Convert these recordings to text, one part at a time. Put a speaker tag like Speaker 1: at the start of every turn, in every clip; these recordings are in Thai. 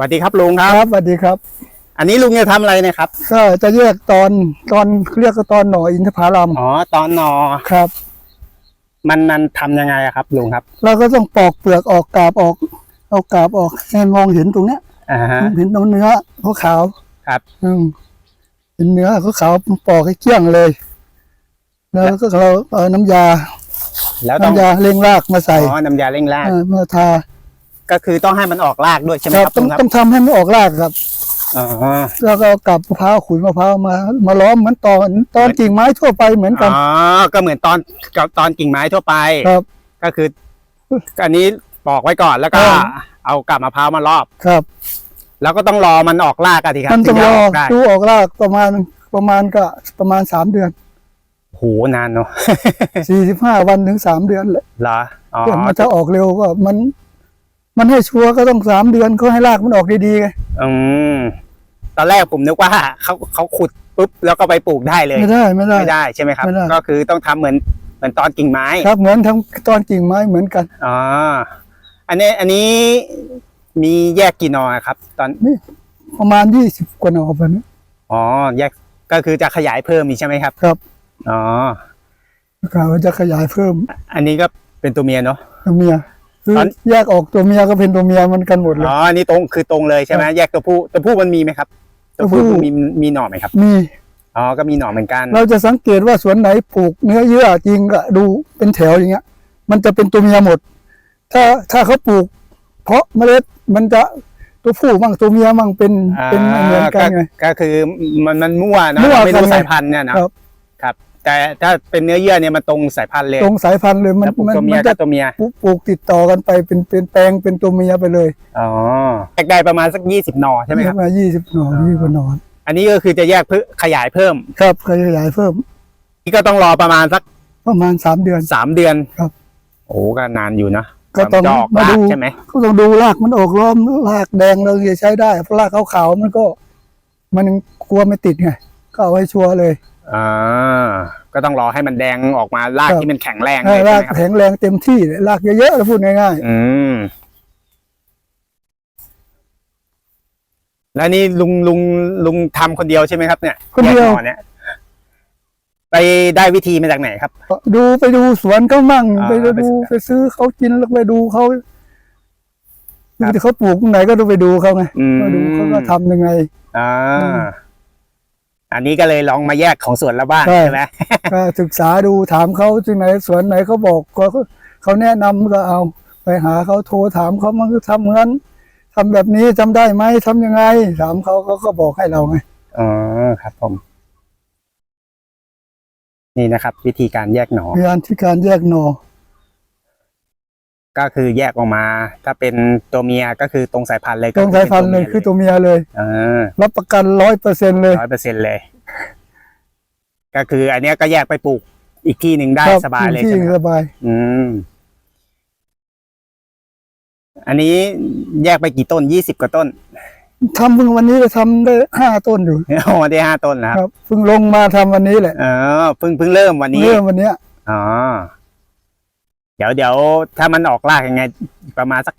Speaker 1: สวัสดีครับลุงค
Speaker 2: ครับรับสวัสดีครับ
Speaker 1: อันนี้ลุงจะทำอะไรเนะครับ
Speaker 2: ก็จะแยกตอนตอนเรียกก็ตอนหน่ออินทผลัม
Speaker 1: อ๋อตอนหนอ
Speaker 2: ครับ
Speaker 1: มันมันทำยังไงอะครับลุงครับ
Speaker 2: เราก็ต้องปอกเปลือกออกกาบออกเอากาบออกให้มองเห็นตรงเนี้ย
Speaker 1: อ่าฮะ
Speaker 2: เห็นตรงเนื้อขาวๆ
Speaker 1: ครับ
Speaker 2: อืมเห็นเนื้อขาวๆปอกให้เกลี้ยงเลย แล้วก็เราเอาน้ำยา
Speaker 1: แล้วต้อง
Speaker 2: น้ำยาเร่งรากมาใส่
Speaker 1: อ๋อน้ำยาเร่งราก
Speaker 2: เออมาทา
Speaker 1: ก็คือต้องให้มันออกรากด้วยใช่ไหม
Speaker 2: ค
Speaker 1: ค
Speaker 2: รั
Speaker 1: รั
Speaker 2: บบต้
Speaker 1: ลุ
Speaker 2: อง
Speaker 1: งครับ
Speaker 2: ต้องทำให้มันออกรากครับ
Speaker 1: อ๋อ
Speaker 2: แล้วก็เอากับมะพร้าวขุยมะพร้าวมา มาล้อมเหมือนตอนตอนกิ่งไม้ทั่วไปเหมือนกัน
Speaker 1: อ๋อก็เหมือนตอนกับตอนกิ่งไม้ทั่วไป
Speaker 2: ครับ
Speaker 1: ก็คืออันนี้ปอกไว้ก่อนแล้วก็
Speaker 2: เออ
Speaker 1: เอากาบมะพร้าวมารอบ
Speaker 2: ครับ
Speaker 1: แล้วก็ต้องรอมันออกรากกันทีครับ
Speaker 2: มันต้อง
Speaker 1: ถึ
Speaker 2: ร
Speaker 1: จะ
Speaker 2: อ
Speaker 1: ออกได้
Speaker 2: ดูออกรากประมาณประมาณก็ประมาณสามเดือน
Speaker 1: โหนานเนาะ
Speaker 2: สี่สิบห้าวันถึงสามเดือนเลย
Speaker 1: เหรออ๋อ
Speaker 2: เพื่อมันจะออกเร็วก็มัน มันให้ชัวร์ก็ต้องสามเดือนเขาให้รากมันออกดีๆไง
Speaker 1: อืมตอนแรกผมนึกว่าเขาเขาขุดปุ๊บแล้วก็ไปปลูกได้เลย
Speaker 2: ไม่ได้ไม่ได้
Speaker 1: ไม่ได้ใช่ไหมครับ
Speaker 2: ไม่ได้
Speaker 1: ก็คือต้องทำเหมือนเหมือนตอนกิ่งไม้
Speaker 2: ครับเหมือนทำตอนกิ่งไม้เหมือนกัน
Speaker 1: อ๋ออันนี้อันนี้มีแยกกี่หนอครับ ตอน
Speaker 2: ประมาณยี่สิบกว่าหน่อแบบนี้
Speaker 1: อ๋อแยกก็คือจะขยายเพิ่มอีกใช่ไหมครับ
Speaker 2: ครับ
Speaker 1: อ๋อ
Speaker 2: กะว่าจะขยายเพิ่ม
Speaker 1: อันนี้ก็เป็นตัวเมียเนาะ
Speaker 2: ตัวเมีย คือ
Speaker 1: ตอน
Speaker 2: แยกออกตัวเมียก็เป็นตัวเมียมันกันหมดเลย
Speaker 1: อ๋ออันนี้ตรงคือตรงเลยใช่ไหมแยกตัวผู้ตัวผู้มันมีไหมครับ ตัวผู้
Speaker 2: ตัวผู้
Speaker 1: มีมีหน่อไหมครับ
Speaker 2: มี
Speaker 1: อ๋อก็มีหน่อเหมือนกัน
Speaker 2: เราจะสังเกตว่าสวนไหนปลูกเนื้อเยื่อจริงก็ดูเป็นแถวอย่างเงี้ย มันจะเป็นตัวเมียหมด ถ้าถ้าเขาปลูก เพาะเมล็ดมันจะตัวผู้มั่งตัวเมียมั่งเป็น
Speaker 1: อ่า
Speaker 2: เป็นไม่เหมือนกันไง
Speaker 1: ก็คือมันมันมั่วนะ
Speaker 2: มั่ว
Speaker 1: เราไม่รู้
Speaker 2: กันไง
Speaker 1: สายพันธุ์เนี่ยนะครับ ครับ แต่ถ้าเป็นเนื้อเยื่อเนี่ยมันตรงสายพันธุ์เลย
Speaker 2: ตรงสายพันธุ์เลยมัน
Speaker 1: แล้วปลูก
Speaker 2: มัน
Speaker 1: ตัวเมี
Speaker 2: มั
Speaker 1: ย
Speaker 2: น
Speaker 1: กั
Speaker 2: จะ
Speaker 1: บตัวเมีย
Speaker 2: ปลูกปลูกติดต่อกันไปเป็นเป็นแปลงเป็นตัวเมียไปเลย
Speaker 1: อ๋อแยกได้ประมาณสักยี่สิบหน่อใช่ไหมครับ
Speaker 2: มายี่สิบหน่อยี่สิบหน่อ
Speaker 1: อันนี้ก็คือจะแยกเพื่อขยายเพิ่ม
Speaker 2: ครับขยายเพิ่ม
Speaker 1: นี่ก็ต้องรอประมาณสัก
Speaker 2: ประมาณสามเดือน
Speaker 1: สามเดือน
Speaker 2: ครับ
Speaker 1: โอ้ก็นานอยู่นะ
Speaker 2: ก็ต้อง
Speaker 1: จะออก
Speaker 2: มาดู
Speaker 1: รากใช่ไหม
Speaker 2: ก็ต้องดูรากมันออกล้อมรากแดงเราจะใช้ได้เพราะรากขาวๆมันก็ มันกลัวไม่ติดไงก็เอาไว้ชัวร์เลย
Speaker 1: อ่าก็ต้องรอให้มันแดงออกมาราก
Speaker 2: ครับ
Speaker 1: ที่มันแข็งแรงเล
Speaker 2: ให้
Speaker 1: ย
Speaker 2: รา
Speaker 1: ใช่
Speaker 2: ก
Speaker 1: ไหมครับ
Speaker 2: แข็งแรงเต็มที่เลยรากเยอะๆแล้วพูดง่าย
Speaker 1: อืม แล้วนี่ลุงลุงลุงทำคนเดียวใช่ไหมครับเนี่ย
Speaker 2: ๆคนเดียว
Speaker 1: แกหน่อเนี่ย ไปได้วิธีมาจากไหนครับ
Speaker 2: ดูไปดูสวนเขามั่ง
Speaker 1: อ่า
Speaker 2: ไป
Speaker 1: ไป
Speaker 2: ดู
Speaker 1: สวน
Speaker 2: ไปซื้อเขากินแล้วไปดูเขา
Speaker 1: ครั
Speaker 2: ดู
Speaker 1: บ
Speaker 2: ที่เขาปลูกตรงไหนก็ดูไปดูเขาไง
Speaker 1: อืม
Speaker 2: ก็ดูเขาก็ทำยังไง
Speaker 1: อ่า
Speaker 2: อืม
Speaker 1: อันนี้ก็เลยลองมาแยกของส่วนละบ้าง
Speaker 2: ใช่
Speaker 1: ใช่ไหม
Speaker 2: ก็ศึกษาดูถามเขาที่ไหนสวนไหนเขาบอกก็เขาแนะนำก็เอา ไปหาเขาโทรถามเขามันก็ทำเหมือนทำแบบนี้ทำได้ไหมทำยังไง ถามเขาเขาก็บอกให้เราไง
Speaker 1: อ๋อครับผม นี่นะครับ วิธีการแยกหนอ
Speaker 2: พยานที่การแยกหนอ
Speaker 1: ก็คือแยกออกมา ถ้าเป็นตัวเมียก็คือตรงสายพันธุ์เลย
Speaker 2: ตรงสายพันธุ์เลยคือตัวเมียเลย
Speaker 1: อ่า
Speaker 2: รับประกันร้อยเปอร์เซ็นเลย
Speaker 1: ร้อยเปอร์เซ็นเลย ก็คือ อันเนี้ยก็แยกไปปลูกอีกที่หนึ่งได้
Speaker 2: ครับ
Speaker 1: สบายเลย
Speaker 2: ที่
Speaker 1: ใช่ไหมค
Speaker 2: ส
Speaker 1: รับ
Speaker 2: บาย
Speaker 1: อืมอันนี้แยกไปกี่ต้นยี่สิบกว่าต้น
Speaker 2: ทำเพิ่งวันนี้จะทำได้ห้าต้นอยู่
Speaker 1: โอ้ได้ห้าต้นแล้ว
Speaker 2: ค
Speaker 1: ครับ
Speaker 2: รับเพิ่งลงมาทำวันนี้แหละ
Speaker 1: เออเพิ่งเพิ่งเริ่มวันนี้
Speaker 2: เริ่มวันเนี้ย
Speaker 1: อ๋อ เดี๋ยวเดี๋ยวถ้ามันออกรากยังไง ประมาณสัก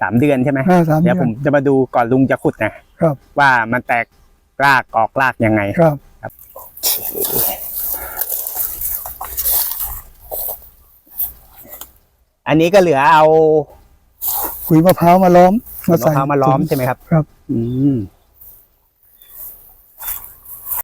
Speaker 1: สามเดือนใช่ไหม
Speaker 2: ห้าสาม
Speaker 1: เดี๋
Speaker 2: เดื
Speaker 1: ยว
Speaker 2: อ
Speaker 1: ผ
Speaker 2: น
Speaker 1: มจะมาดูก่อนลุงจะขุดนะครับ ว่ามันแตกรากออกรากยังไง
Speaker 2: ครับ
Speaker 1: อันนี้ก็เหลือเอา
Speaker 2: ขุยมะพร้าวมาล้อมมา
Speaker 1: มะ
Speaker 2: ใส่
Speaker 1: พร้าวมาล้อมใช่ไหมครับ
Speaker 2: ครับ
Speaker 1: อืม